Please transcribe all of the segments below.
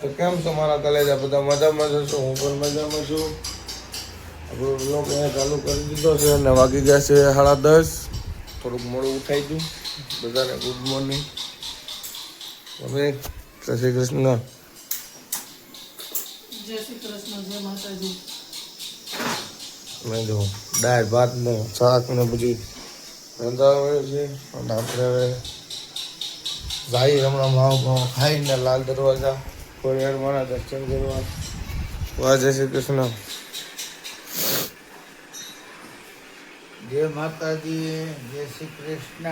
તો કેમ છો મારા કલેજા બધા મજામાં છો હું પણ મજામાં છું. આપણો બ્લોગ અહીંયા ચાલુ કરી દીધો છે અને વાગી ગયા છે સાડા દસ. થોડુંક મોડું ઉઠાઈ ગયું. બધાને ગુડ મોર્નિંગ હવે જય શ્રી કૃષ્ણ. મેં જો દાળ ભાત ને શાક ને બધું રંધાવે છે. અને આપણે હવે જાય હમણાં માવ ખાઈને લાલ દરવાજા. ખોડિયાર મારા દર્શન કરવા. વાહ જય શ્રી કૃષ્ણ. જય માતાજી જય શ્રી કૃષ્ણ.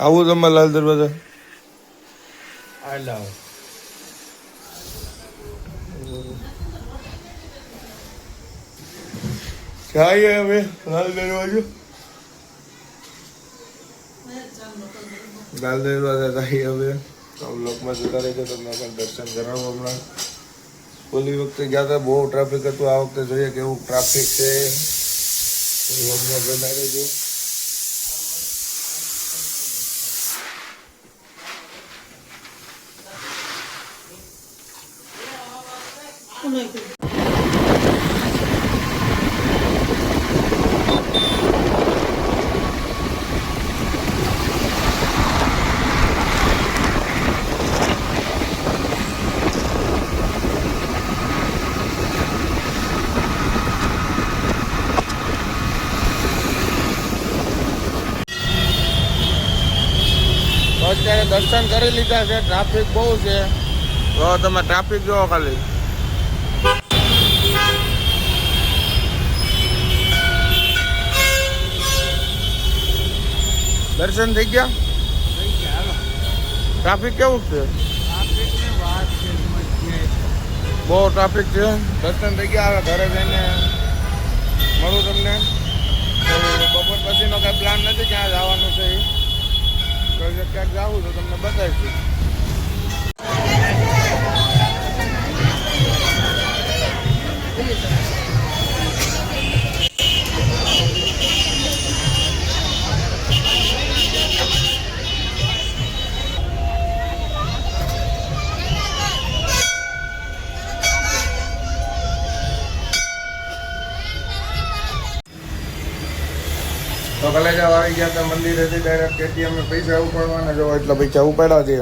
આવું તમે લાલ દરવાજા? આલાવ જાય હવે લાલ દરવાજો. લાલ દરવાજા જાય હવે. લોકમાં જતા રહેજો તમને પણ દર્શન કરાવો હમણાં. ઓલી વખતે ગયા હતા, બહુ ટ્રાફિક હતું. આ વખતે જોઈએ કેવું ટ્રાફિક છે. લોકમાં જતા રહેજો. તો અત્યારે દર્શન કરી લીધા છે ટ્રાફિક બહુ છે. તો તમે ટ્રાફિક જોવો ખાલી. દર્શન થઈ ગયા? ટ્રાફિક કેવું છે? બહુ ટ્રાફિક છે? દર્શન થઈ ગયા હવે ઘરે જઈને મળું તમને. બપોર પછીનો કાંઈ પ્લાન નથી ક્યાં જવાનું છે એ તો જગ્યાએ જાવું તો તમને બતાવીશું. તો કલેજા આવી ગયા હતા મંદિરેથી ડાયરેક્ટ કેટીએમ પૈસા ઉપાડવાના જો એટલે પૈસા ઉપાડ્યા છે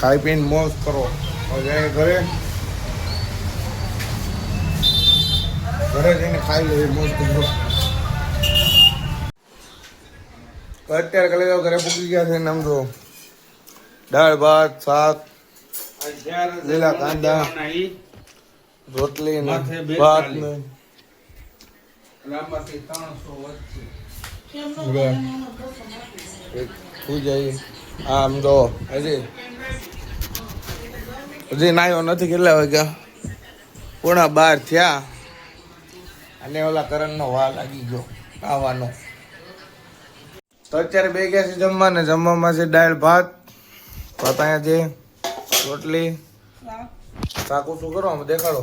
ખાઈ પીને મોજ કરો. જાય ઘરે. ઘરે જઈને ખાઈ લેવી મોજ કરો. અત્યારે કલેજા ઘરે પૂકી ગયા છે ને આમ દાળ ભાત શાક લીલા કાંદા રોટલી ભાત. ને લાંબાથી ત્રણસો આમ હજી હજી નાયો નથી કેટલા વાગ્યા? પોણા બાર થયા. અને ઓલા કરણનો વા લાગી ગયો આવવાનો તો અત્યારે બે ગયા છે જમવા ને જમવામાં છે દાળ ભાત. ભાત અહીંયા છે રોટલી શાકુ. શું કરો આમ દેખાડો.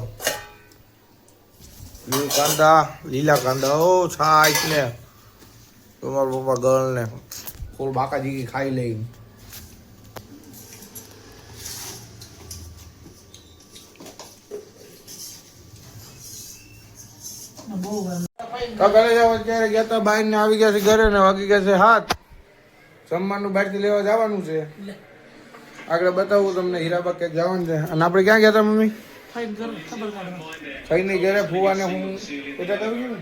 લીલું કાંદા લીલા કાંદા. ઓ છાશ ને. તમારા પપ્પા ગળ ને. ફૂલ બાકાજી ખાઈ લઈ તો ઘરે જાવ અત્યારે ગયા તા બાઈક ને આવી ગયા છે ઘરે ને વાગી ગયા છે હાથ. જમવાનું બહારથી લેવા જવાનું છે. આગળ બતાવું તમને હીરાબાગ ક્યાંક જવાનું છે. અને આપણે ક્યાં ગયા હતા મમ્મી? થઈને ઘરે ફુવાને હું એટેક આવી ગયું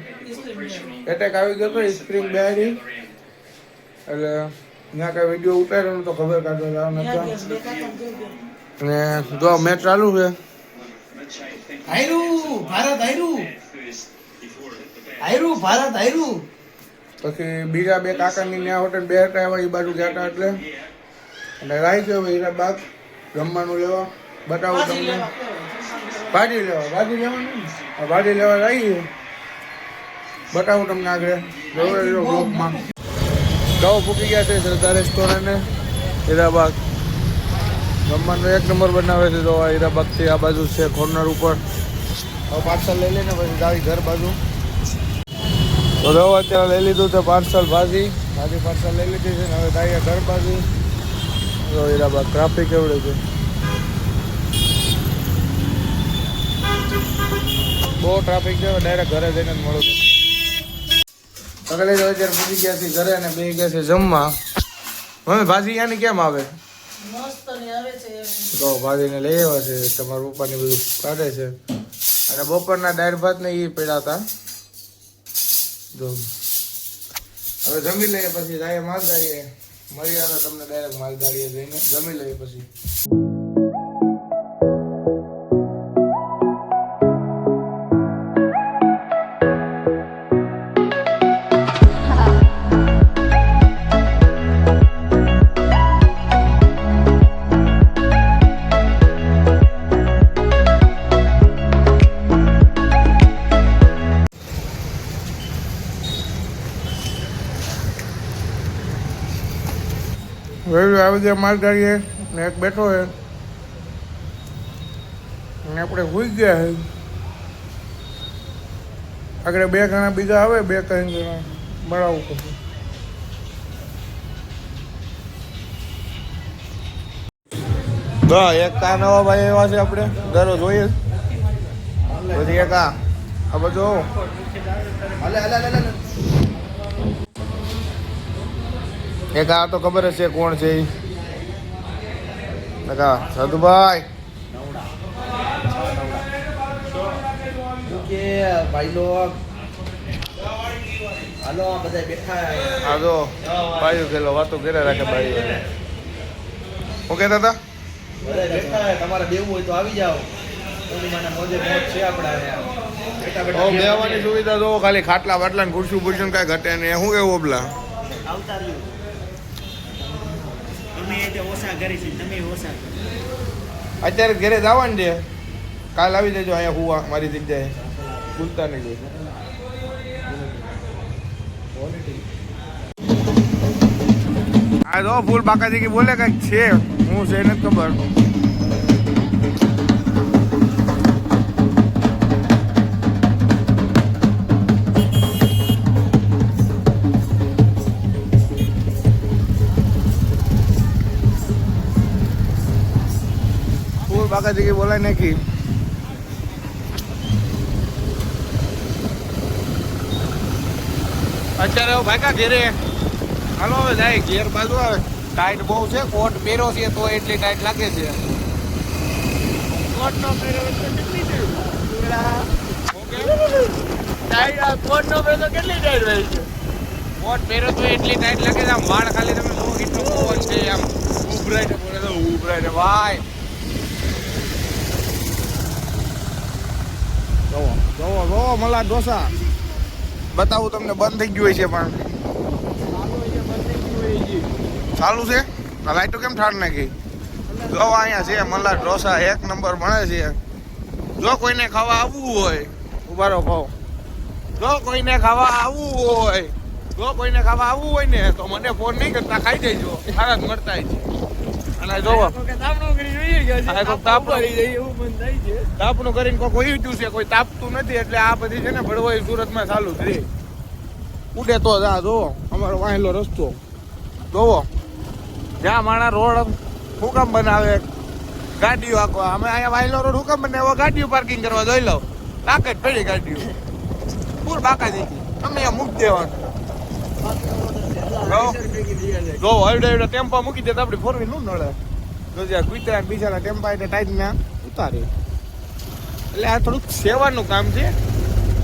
એટેક આવી ગયો તો સ્પ્રિંગ બેરી એટલે ત્યાં કઈ વીડિયો ઉતાર્યો તો ખબર કાઢવા જવાનું નથી અને જો મેચ ચાલુ છે. હાયરું ભારત હાયરું હાયરું ભારત હાયરું પછી બીજા બે કાકાની ન્યા હોટેલ બે હતા એવા એ બાજુ ગયા હતા એટલે. અને રાહી ગયો હવે હીરાબાગ. જમવાનું લેવા. બતાવું તમને. ભાજી લેવા ભાજી લેવાનું? આ ભાજી લેવા આવી બતાવું તમને આગળ. જોવે જો બ્લોગમાં ગૌ ફૂકી ગયા છે સરદાર રેસ્ટોરન્ટ હીરાબાગ. જમવાનું એક નંબર બનાવે છે તો આ હીરાબાગથી આ બાજુ છે, કોર્નર ઉપર. પાર્સલ લઈ લઈને પછી જાવી ઘર બાજુ. તો જો અત્યારે લઈ લીધું છે પાર્સલ ભાજી. ભાજી પાર્સલ લઈ લીધી છે હવે દાઈએ ઘર બાજુ. હીરાબાગ ટ્રાફિક એવડે છે. બહુ ટ્રાફિક છે ડાયરેક્ટ ઘરે જઈને જ મળું અગલે તો અત્યારે પૂછી ગયા છે ઘરે અને બે ગયા છે જમવા? મમ્મી ભાજી યાની કેમ આવે? મસ્ત ને આવે છે એમ. તો ભાજીને લઈ આવ્યા છે તમારા પપ્પાને બધું કાઢે છે. અને બપોરના દાળ ભાત ને એ પડ્યા હતા. જો. હવે જમી લઈએ પછી જાય માલધારીએ. મળી આવે તમને ડાયરેક્ટ માલધારીએ જઈને જમી લઈએ પછી. આવી ગયા માલધારીએ ને એક બેઠો હે. ને આપણે હોઈ ગયા હે. આગળ બે ઘણા બીજા આવે, બે ત્રણ જણા મળાવું તો એક કા નવા ભાઈ એવા છે આપણે, દરરોજ જોઈએ બધી એક આ. આ બધું. એક આ તો ખબર છે કોણ છે ઈ. આ સાધુભાઈ. કે ભાઈ લોગ હાલો બધા બેઠા જો ભાઈઓ ગયેલો વાતો કરે રાખે ભાઈઓ. ઓકે દાદા બધા બેઠા તમારે બેવું હોય તો આવી જાઓ. બેવાની સુવિધા જો ખાલી ખાટલા બાટલા ખુરશી બુરશી કાંઈ ઘટે ને શું કેવું ઓબલા? આવતા રહ્યું. તે અત્યારે ઘરે જવાનું છે. કાલ આવી જજો અહીંયા હુવા, મારી જગ્યાએ. ભૂલતા નહીં આ જો ફૂલ બાકાજી કી બોલે કંઈક છે, હું છે નથી ખબર. ફૂલ બાકાજી বলায় নাকি? અત્યારે ભાઈ ઘેરે. હાલો હવે જાય ઘેર બાજુ આવે. ટાઈટ બહુ છે કોટ પહેરો છે તો એટલી ટાઈટ લાગે છે. કોટ નો પહેરો કેટલી ટાઈટ કોટ નો પહેરો કેટલી ટાઈટ રહી છે? કોટ પહેરો તો એટલી ટાઈટ લાગે છે આમ વાળ ખાલી તમે જો કેટલો પવન છે આમ. ઉભરાય છે ઉભરાય છે ભાઈ. જોવો જોવો જોવો મલા ઢોસા. બતાવું તમને, બંધ થઈ ગયું હોય છે પણ. ચાલુ છે? આ લાઈટો કેમ ઠાર નાખી? જો અહીંયા છે મલા ઢોસા એક નંબર ભણે છે. જો કોઈને ખાવા આવવું હોય ઉભારો ખાવ જો કોઈને ખાવા આવવું હોય, જો કોઈને ખાવા આવવું હોય ને, તો મને ફોન નહીં કરતા, ખાઈ દેજો. સારા જ મળતા છે. અને જોવો. તાપનું કરીને કોઈ કોઈ છે કોઈ તાપતું નથી એટલે આ બધી છે ને ભડવાઈ સુરતમાં ચાલુ થઈ ઉડે તો જા જોવો અમારો વાહેલો રસ્તો. જોવો જ્યાં માણા રોડ હુકમ બનાવે ગાડીઓ આખો અમે અહીંયા વાહેલો રોડ હુકમ બનાવ્યો ગાડીઓ પાર્કિંગ કરવા જોઈ લો તાકાત પડી ગાડીઓ. પૂર બાકા દીધી અમે અહીંયા મૂકી દેવાનું. જો હરડે હરડે ટેમ્પો મૂકી દે તો આપણી ફોર વ્હીલનું નડે. જો જ્યાં કુતરા બિચારા ટેમ્પા એટલે ટાઈટ ના ઉતારે. એટલે આ થોડુંક સેવાનું કામ છે.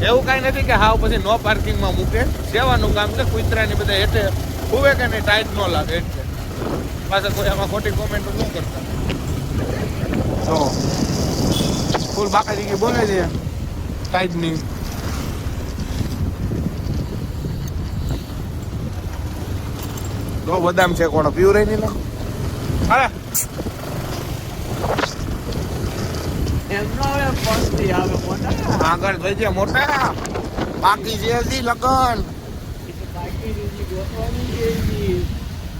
એવું કાંઈ નથી કે હાવ પછી નો પાર્કિંગમાં મૂકે. સેવાનું કામ છે, કુતરાની બધા હેઠે ખૂબે કે નહીં ટાઈટ ન લાગે એટલે. પાછા કોઈ આમાં ખોટી કોમેન્ટ ન કરતા. તો ફૂલ બાકાજી બોલે છે. ટાઈટની તો બદામ છે કોણ? પીવું રહી નહીં અરે. આગળ થઈ મોટા. બાકી છે હજી લગન.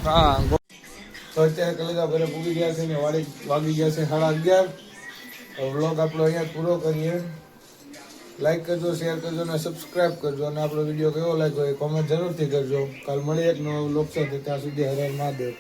હા તો અત્યારે કલેજા ઘરે પૂગી ગયા છે ને વાડી વાગી ગયા છે સાડા અગિયાર. વ્લોગ આપણો અહીંયા પૂરો કરીએ. લાઈક કરજો શેર કરજો અને સબસ્ક્રાઈબ કરજો. અને આપણો વીડિયો કેવો લાગ્યો એ કોમેન્ટ જરૂરથી કરજો. કાલ મળીએ એક નવો લોક સાથે. ત્યાં સુધી હરે મહાદેવ.